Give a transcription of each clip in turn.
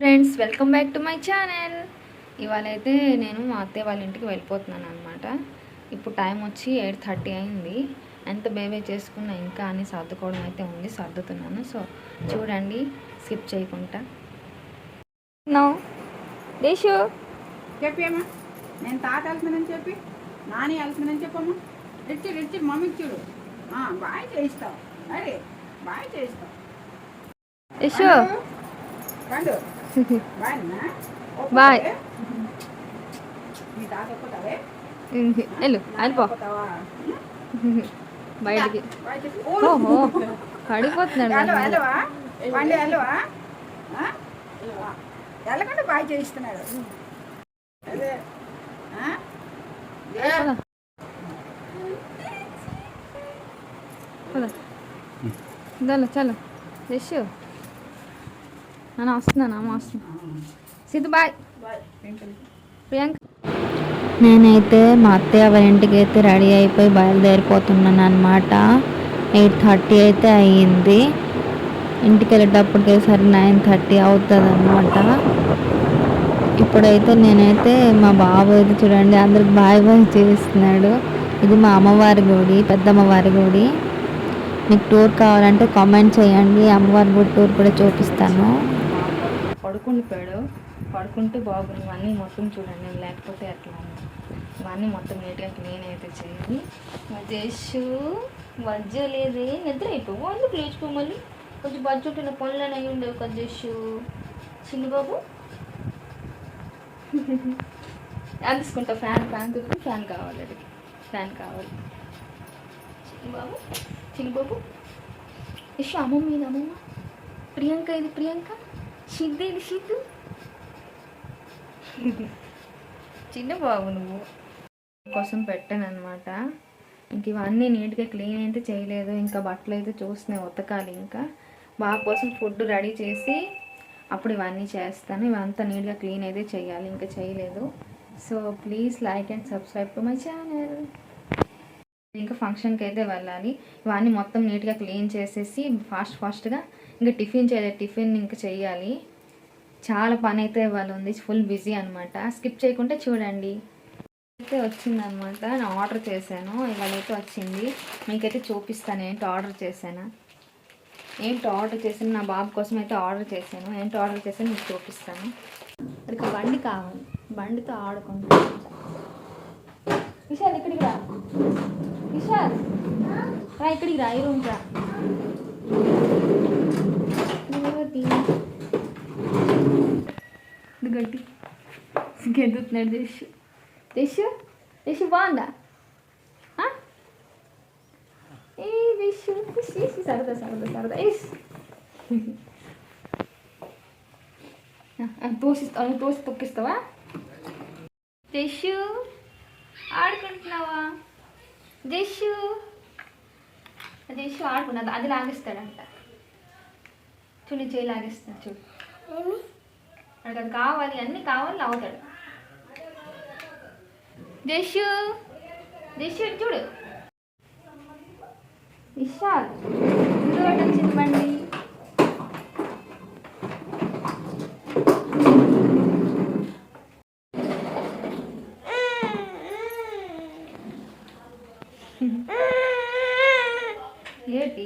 Friends welcome back to my channel ఇవాళ అయితే నేను మా అత్తయ్య వాళ్ళ ఇంటికి వెళ్ళిపోతున్నాను అనమాట ఇప్పుడు టైం వచ్చి ఎయిట్ థర్టీ అయింది. ఎంత బేబీ చేసుకున్నా ఇంకా అన్ని సర్దుకోవడం అయితే ఉంది సర్దుతున్నాను. సో చూడండి స్కిప్ చేయకుండా. నో దేశు చెప్పి అమ్మా. నేను తాత వెళ్తున్నానని చెప్పి నాని వెళ్తున్నానని చెప్పమ్మా. రిచ్చి రిచ్చి మమ్మీకి చూడు. బాయ్ చేయిస్తావు. అరే బాయ్ చేయిస్తావు. యశు పండు బాయ్ వెళ్ళు వెళ్ళిపో. ఒప్పుతావా? బయటికి. ఓహో పడిపోతున్నాడు వెళ్ళకుండా బాయ్ చేయిస్తున్నాడు. చలో. నేను వస్తున్నాను అమ్మ వస్తున్నా. సిద్ధు బాయ్. ప్రియాంక. నేనైతే మా అత్తయ్య వాళ్ళ ఇంటికి అయితే రెడీ అయిపోయి బయలుదేరిపోతున్నాను అనమాట ఎయిట్ థర్టీ అయితే అయ్యింది. ఇంటికి వెళ్ళేటప్పటికే సరే నైన్ థర్టీ అవుతుంది అనమాట ఇప్పుడైతే నేనైతే మా బాబు అయితే చూడండి అందరికి బాయ్ బాయ్ చేస్తున్నాడు. ఇది మా అమ్మవారి గుడి పెద్దమ్మవారి గుడి. మీకు టూర్ కావాలంటే కామెంట్ చేయండి అమ్మవారి గుడి టూర్ కూడా చూపిస్తాను. పడుకుండిపోయాడు. పడుకుంటే బాగుంది ఇవన్నీ మొత్తం చూడండి లేకపోతే ఎట్లా ఇవన్నీ మొత్తం నీట్గా క్లీన్ అయితే చేయాలి మజేషు మజ్జ లేదే నిద్ర అయిపోవు అందుకు లేచిపో మళ్ళీ. కొంచెం బజ్జుంటున్న పనులు అయి ఉండేవి కదా జేషు. చిన్న బాబు. తీసుకుంటా ఫ్యాన్ ఫ్యాన్ తిప్పి ఫ్యాన్ కావాలి అది ఫ్యాన్ కావాలి. చిన్న బాబు ఇష్యూ అమ్మమ్మ ఇది అమ్మమ్మ? ప్రియాంక ఇది ప్రియాంక? సిద్ధు సిద్ధు చిన్న బాబు నువ్వు. కోసం పెట్టాను అనమాట ఇంక ఇవన్నీ నీట్గా క్లీన్ అయితే చేయలేదు. ఇంకా బట్టలు అయితే చూస్తున్నాయి ఉతకాలి ఇంకా. బాబు కోసం ఫుడ్ రెడీ చేసి అప్పుడు ఇవన్నీ చేస్తాను. ఇవంతా నీట్గా క్లీన్ అయితే చేయాలి. ఇంకా చేయలేదు. So please like and subscribe to my channel. ఇంకా ఫంక్షన్కి అయితే వెళ్ళాలి. ఇవన్నీ మొత్తం నీట్గా క్లీన్ చేసేసి ఫాస్ట్ ఫాస్ట్గా ఇంకా టిఫిన్ చేయాలి టిఫిన్ ఇంకా చేయాలి చాలా పని అయితే ఇవాళ ఉంది ఫుల్ బిజీ అనమాట స్కిప్ చేయకుంటే చూడండి. అయితే వచ్చింది అనమాట నేను ఆర్డర్ చేశాను. ఇవాళ అయితే వచ్చింది. మీకైతే చూపిస్తాను ఏంటి ఆర్డర్ చేశాను. ఏంటి ఆర్డర్ చేశాను? నా బాబు కోసం అయితే ఆర్డర్ చేశాను. ఏంటి ఆర్డర్ చేశాను మీకు చూపిస్తాను. ఇక్కడికి బండి కావాలి. బండితో ఆడుకుంటాను విశాల్ ఇక్కడికి రా. విశాల్ రా ఇక్కడికి రా ఈ రూమ్కి రా. గట్టి. గెంతుతున్నాడు దేశు? దేశు? దేశు బాగుందా? ఏ దేశు? సరదా సరదా సరదా. ఇస్ తోసిస్తా తోసి తొక్కిస్తావా? దేశు ఆడుకుంటున్నావా? దేశు దేశు ఆడుకున్నది అది లాగిస్తాడంట. చూడు చేయి లాగిస్తాడు చూడు. వాడికి అది కావాలి అన్నీ కావాలి లాగుతాడు. దేశు దేశు ఇటు చూడు విశాల్ ఇంకోటి వచ్చింది బండి.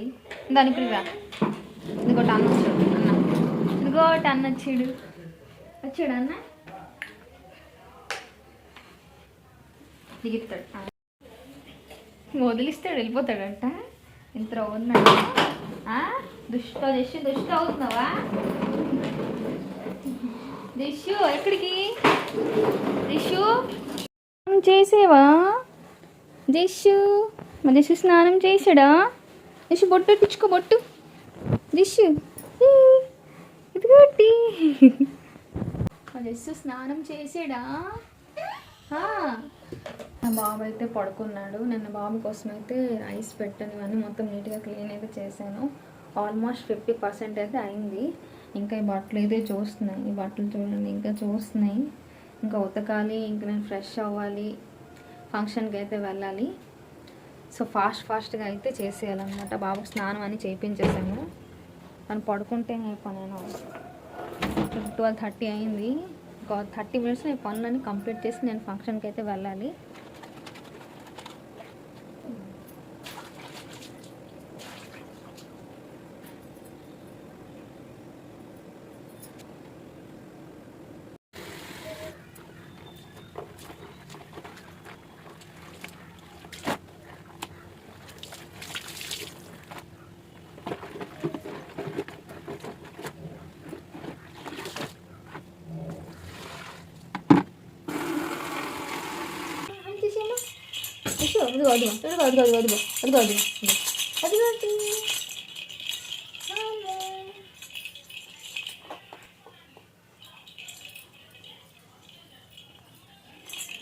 ఏంటి దాని రా అన్న వచ్చాడు అన్న. ఇంకోటి అన్న వచ్చాడు వచ్చాడు అన్న? దిగుతాడు వదిలిస్తాడు వెళ్ళిపోతాడంట. ఇంత ఉన్నాడు దుష్ట దిష్యు దుష్ట అవుతున్నావా? దిష్యు ఎక్కడికి? దిష్యు? స్నానం చేసేవా? దిష్యు మా దిష్యు స్నానం చేసాడా దిష్యు బొట్టు పెట్టించుకో బొట్టు. దిష్యు ఈ, ఇదిగోటి దిష్యు స్నానం చేసాడా. మా బాబు అయితే పడుకున్నాడు. నేను బాబు కోసం అయితే రైస్ పెట్టాను ఇవన్నీ మొత్తం నీట్గా క్లీన్ అయితే చేశాను. ఆల్మోస్ట్ ఫిఫ్టీ పర్సెంట్ అయితే అయింది. ఇంకా ఈ బట్టలు అయితే చూస్తున్నాయి. ఈ బట్టలు చూడండి ఇంకా చూస్తున్నాయి. ఇంకా ఉతకాలి ఇంకా నేను ఫ్రెష్ అవ్వాలి. ఫంక్షన్కి అయితే వెళ్ళాలి. సో ఫాస్ట్ ఫాస్ట్గా అయితే చేసేయాలన్నమాట. బాబుకు స్నానం అని చేయించేసాను తను పడుకుంటే పని ట్వెల్వ్ థర్టీ అయింది. ఒక థర్టీ మినిట్స్ నేను పనులన్నీ కంప్లీట్ చేసి నేను ఫంక్షన్కి అయితే వెళ్ళాలి. ఇదిగో అదిగో అదిగో అదిగో అదిగో అదిగో అదిగో అదిగో అదిగో అదిగో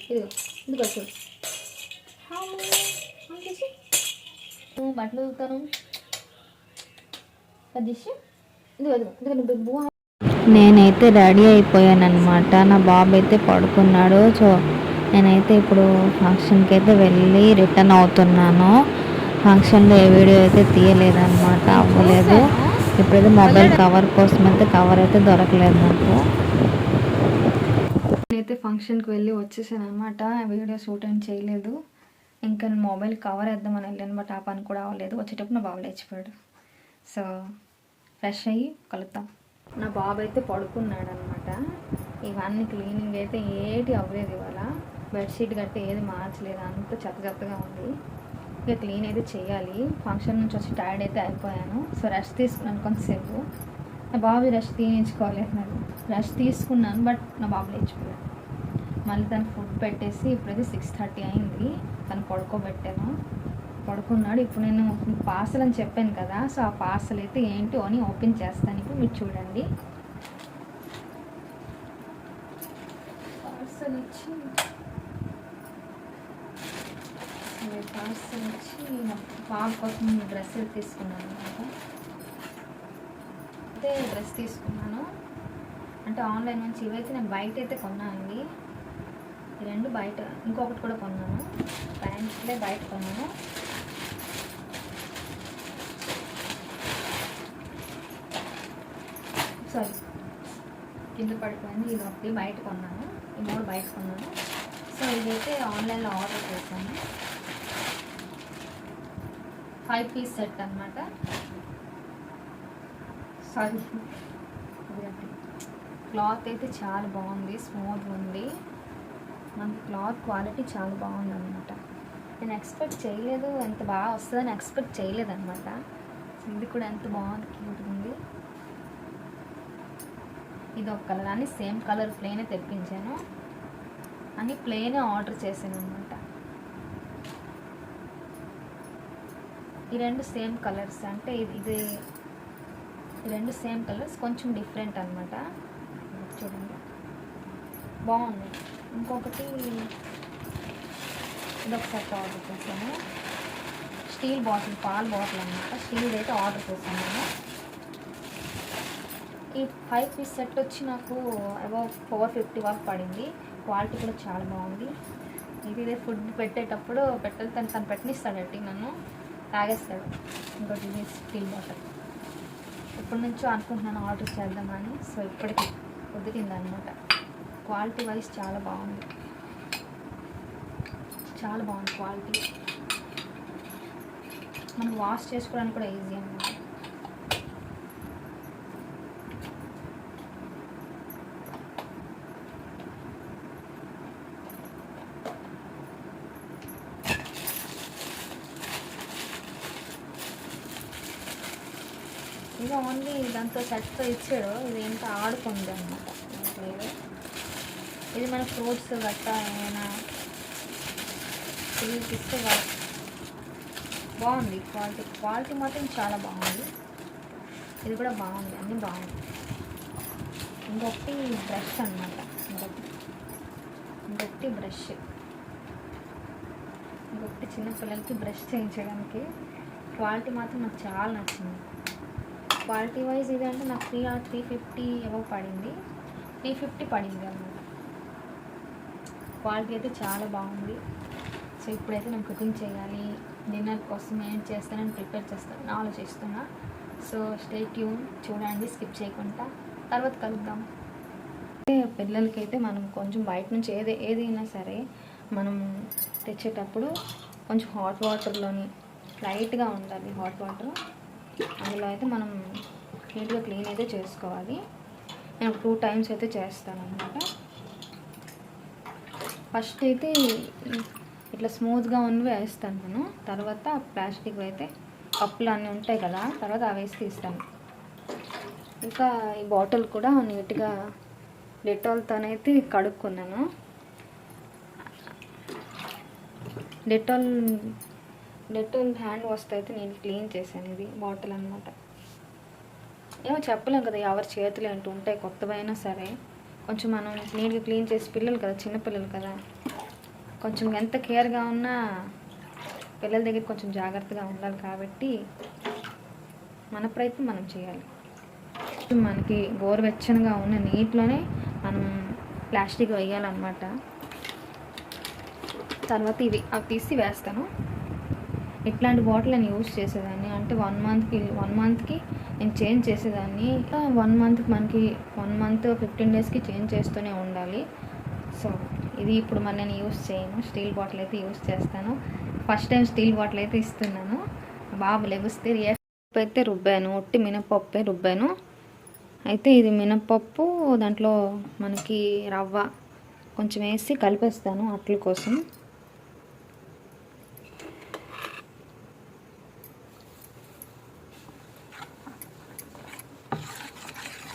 ఇదిగో ఇదిగో చూడు నువ్వు బట్టలు ఉతుకుతాను. అది ఇదిగో ఇదిగో ఇదిగో నువ్వు బువ్వ నేనైతే రెడీ అయిపోయాను అనమాట నా బాబు అయితే పడుకున్నాడు సో నేనైతే ఇప్పుడు ఫంక్షన్కి అయితే వెళ్ళి రిటర్న్ అవుతున్నాను. ఫంక్షన్లో ఏ వీడియో అయితే తీయలేదన్నమాట అవ్వలేదు. ఇప్పుడైతే మొబైల్ కవర్ కోసం అయితే కవర్ అయితే దొరకలేదు నాకు. నేనైతే ఫంక్షన్కి వెళ్ళి వచ్చేసాను అనమాట వీడియో షూట్ ఏం చేయలేదు. ఇంకా మొబైల్ కవర్ వేద్దామని వెళ్ళాను బట్ ఆ పని కూడా అవ్వలేదు. వచ్చేటప్పుడు నా బాబు లేచిపోయాడు. సో ఫ్రెష్ అయ్యి కలుద్దాం. నా బాబు అయితే పడుకున్నాడు అనమాట ఇవన్నీ క్లీనింగ్ అయితే ఏటి అవ్వలేదు ఇవాళ. బెడ్షీట్ గట్టి ఏది మార్చలేదు. అంత చెత్త చెత్తగా ఉంది. ఇక క్లీన్ అయితే చేయాలి. ఫంక్షన్ నుంచి వచ్చి టైర్డ్ అయితే అయిపోయాను. సో రెస్ట్ తీసుకున్నాను కొంతసేపు. నా బాబు రెస్ట్ తీయించుకోలేదు నేను రెస్ట్ తీసుకున్నాను బట్ నా బాబు లేచిపోయాడు. మళ్ళీ తను ఫుడ్ పెట్టేసి ఇప్పుడైతే సిక్స్ థర్టీ అయింది. తను పడుకోబెట్టాను. పడుకున్నాడు. ఇప్పుడు నేను పార్సల్ అని చెప్పాను కదా సో ఆ పార్సల్ అయితే ఏంటో అని ఓపెన్ చేస్తాను ఇప్పుడు మీరు చూడండి. పార్సల్ వచ్చి పార్సల్ వచ్చి పాప కోసం డ్రెస్ తీసుకున్నాను అనమాట అయితే డ్రెస్ తీసుకున్నాను. అంటే ఆన్లైన్ నుంచి ఇవైతే నేను బయట అయితే కొన్నానండి ఈ రెండు బయట ఇంకొకటి కూడా కొన్నాను. ప్యాంట్లే బయట కొన్నాను. సారీ కింద పడిపోయింది. ఇది ఒకటి బయట కొన్నాను. ఈ మూడు బయట కొన్నాను. సో ఇదైతే ఆన్లైన్లో ఆర్డర్ చేశాను. ఫైవ్ పీస్ సెట్ అనమాట సారీ క్లాత్ అయితే చాలా బాగుంది స్మూత్ ఉంది. మనకి క్లాత్ క్వాలిటీ చాలా బాగుంది అనమాట నేను ఎక్స్పెక్ట్ చేయలేదు ఎంత బాగా వస్తుందని ఎక్స్పెక్ట్ చేయలేదు అనమాట ఇది కూడా ఎంత బాగుంది క్యూట్ ఉంది. ఇది ఒక కలర్ అని సేమ్ కలర్ ప్లేనే తెప్పించాను. అని ప్లేనే ఆర్డర్ చేశాను అనమాట ఈ రెండు సేమ్ కలర్స్ అంటే ఇది ఇది రెండు సేమ్ కలర్స్ కొంచెం డిఫరెంట్ అనమాట చూడండి. బాగుంది. ఇంకొకటి ఇది ఒకసారి ఆర్డర్ చేశాను. స్టీల్ బాటిల్ పాల బాటిల్ అనమాట స్టీల్ అయితే ఆర్డర్ చేశాను నేను. ఈ ఫైవ్ పీస్ సెట్ వచ్చి నాకు అబౌవ్ ఫోర్ ఫిఫ్టీ వరకు పడింది. క్వాలిటీ కూడా చాలా బాగుంది. ఇది ఇదే ఫుడ్ పెట్టేటప్పుడు పెట్టాలి తను తను పెట్టనిస్తాడట్టి నన్ను. తాగేస్తాడు. ఇంకోటి ఇది స్టీల్ బాటిల్. ఎప్పటి నుంచో అనుకుంటున్నాను ఆర్డర్ చేద్దామని. సో ఇప్పటికి కుదిరింది అనమాట క్వాలిటీ వైజ్ చాలా బాగుంది. చాలా బాగుంది క్వాలిటీ. మనం వాష్ చేసుకోవడానికి కూడా ఈజీ అనమాట ఇది ఓన్లీ దాంతో సెట్తో ఇచ్చాడు. ఇది ఏంటో ఆడుకుంది అనమాట ఇది మన ఫ్రూట్స్ గట్టా ఏమైనా పిల్లలకి ఇస్తే బాగుంది. క్వాలిటీ క్వాలిటీ మాత్రం చాలా బాగుంది. ఇది కూడా బాగుంది. అన్నీ బాగుంది. ఇంకొకటి బ్రష్ అనమాట ఇంకొకటి. ఇంకొకటి బ్రష్. ఇంకొకటి చిన్న పిల్లలకి బ్రష్ చేయించడానికి. క్వాలిటీ మాత్రం నాకు చాలా నచ్చింది. క్వాలిటీ వైజ్ ఇది అంటే నాకు త్రీ త్రీ ఫిఫ్టీ ఏవో పడింది. త్రీ ఫిఫ్టీ పడింది అనమాట క్వాలిటీ అయితే చాలా బాగుంది. సో ఇప్పుడైతే నేను కుకింగ్ చేయాలి. డిన్నర్ కోసం ఏం చేస్తానని ప్రిపేర్ చేస్తాను. ఆలోచిస్తున్నా. సో స్టే ట్యూన్ చూడండి స్కిప్ చేయకుండా. తర్వాత కలుద్దాం. పిల్లలకైతే మనం కొంచెం బయట నుంచి ఏది ఏదైనా సరే మనం తెచ్చేటప్పుడు కొంచెం హాట్ వాటర్లోని లైట్గా ఉండాలి హాట్ వాటర్ అందులో అయితే మనం నీట్గా క్లీన్ అయితే చేసుకోవాలి. నేను టూ టైమ్స్ అయితే చేస్తాను అనమాట ఫస్ట్ అయితే ఇట్లా స్మూత్గా ఉన్నవి వేస్తాను నేను. తర్వాత ప్లాస్టిక్ అయితే కప్పులు అన్నీ ఉంటాయి కదా తర్వాత అవి వేసి తీస్తాను. ఇంకా ఈ బాటిల్ కూడా నీట్గా డెటాల్తోనైతే కడుక్కున్నాను. డెటాల్ డెటాల్ హ్యాండ్ వాష్ అయితే నేను క్లీన్ చేశాను ఇది బాటిల్ అనమాట ఏమో చెప్పలేం కదా ఎవరి చేతులు ఏంటి ఉంటాయి కొత్తవైనా సరే. కొంచెం మనం నీట్గా క్లీన్ చేసి పిల్లలు కదా చిన్నపిల్లలు కదా. కొంచెం ఎంత కేర్గా ఉన్నా పిల్లల దగ్గర కొంచెం జాగ్రత్తగా ఉండాలి కాబట్టి మన ప్రయత్నం మనం చేయాలి. మనకి గోరువెచ్చనగా ఉన్న నీటిలోనే మనం ప్లాస్టిక్ వేయాలన్నమాట. తర్వాత ఇవి అవి తీసి వేస్తాను. ఇట్లాంటి బాటిల్ నేను యూజ్ చేసేదాన్ని. అంటే వన్ మంత్కి వన్ మంత్కి నేను చేంజ్ చేసేదాన్ని. వన్ మంత్కి మనకి వన్ మంత్ ఫిఫ్టీన్ డేస్కి చేంజ్ చేస్తూనే ఉండాలి. సో ఇది ఇప్పుడు మరి నేను యూస్ చేయను. స్టీల్ బాటిల్ అయితే యూస్ చేస్తాను. ఫస్ట్ టైం స్టీల్ బాటిల్ అయితే ఇస్తున్నాను. బాబు లెగుస్తే రియాక్ట్ అయితే రుబ్బాను. ఒట్టి మినపప్పే రుబ్బాను. అయితే ఇది మినపప్పు దాంట్లో మనకి రవ్వ కొంచెం వేసి కలిపేస్తాను అట్ల కోసం.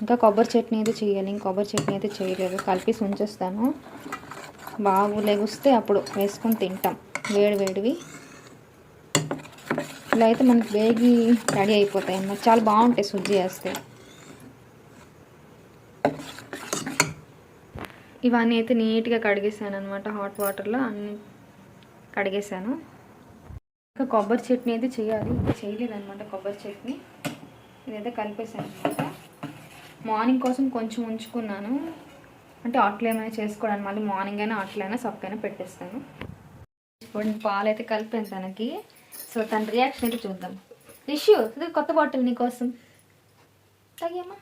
ఇంకా కొబ్బరి చట్నీ అయితే చేయాలి ఇంకా కొబ్బరి చట్నీ అయితే చేయలేదు కలిపేసి ఉంచేస్తాను బాబు లెగుస్తే అప్పుడు వేసుకొని తింటాం. వేడి వేడివి. ఇలా అయితే మనకి వేగి రెడీ అయిపోతాయి అన్నమాట. చాలా బాగుంటాయి సుజ్జి వేస్తే ఇవన్నీ అయితే నీట్గా కడిగేసాను అనమాట హాట్ వాటర్లో అన్ని కడిగేసాను. ఇంకా కొబ్బరి చట్నీ అయితే చేయాలి ఇంకా చేయలేదన్నమాట కొబ్బరి చట్నీ. ఇదైతే కలిపేసాను అనమాట మార్నింగ్ కోసం కొంచెం ఉంచుకున్నాను. అంటే అట్లా ఏమైనా చేసుకోవడానికి మళ్ళీ మార్నింగ్ అయినా అట్లైనా సొక్కైనా పెట్టేస్తాను. ఇప్పుడు పాలు అయితే కలిపాను తనకి. సో తన రియాక్షన్ అయితే చూద్దాం. రిషు ఇది కొత్త బాటిల్ నీకోసం తగ్గమ్మా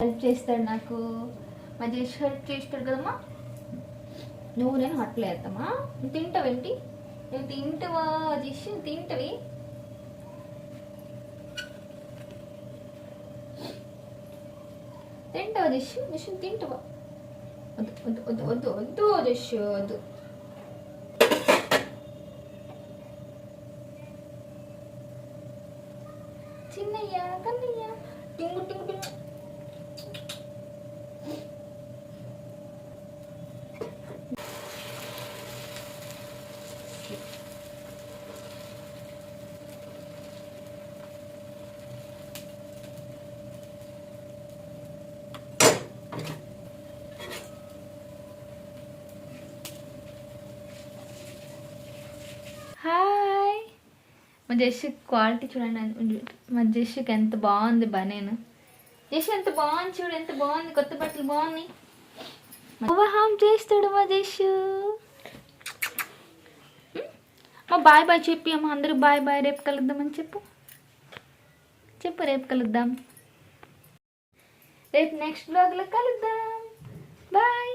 హెల్ప్ చేస్తాడు నాకు. మా హెల్ప్ చేస్తాడు కదమ్మా. నువ్వు నేను అట్లేద్దామా నువ్వు తింటావేంటి? నువ్వు తింటావా జిష్ తింటవి తింటావా జిష్ జిష్ తింటావా వద్దు వద్దు వద్దు వద్దు వద్దు జిష్ వద్దు చిన్నయ్య కన్నయ్య టింగు మా క్వాలిటీ చూడండి. మా జెస్సికి ఎంత బాగుంది బనేను జెస్సి ఎంత బాగుంది చూడు ఎంత బాగుంది. కొత్త బట్టలు బాగున్నాయి. ఓవర్హామ్ చేస్తాడు మా జెస్సు మా బాయ్ బాయ్ చెప్పి అమ్మ అందరూ బాయ్ బాయ్ రేపు కలుద్దామని చెప్పు. చెప్పు రేపు కలుద్దాం. రేపు నెక్స్ట్ బ్లాగ్లో కలుద్దాం. బాయ్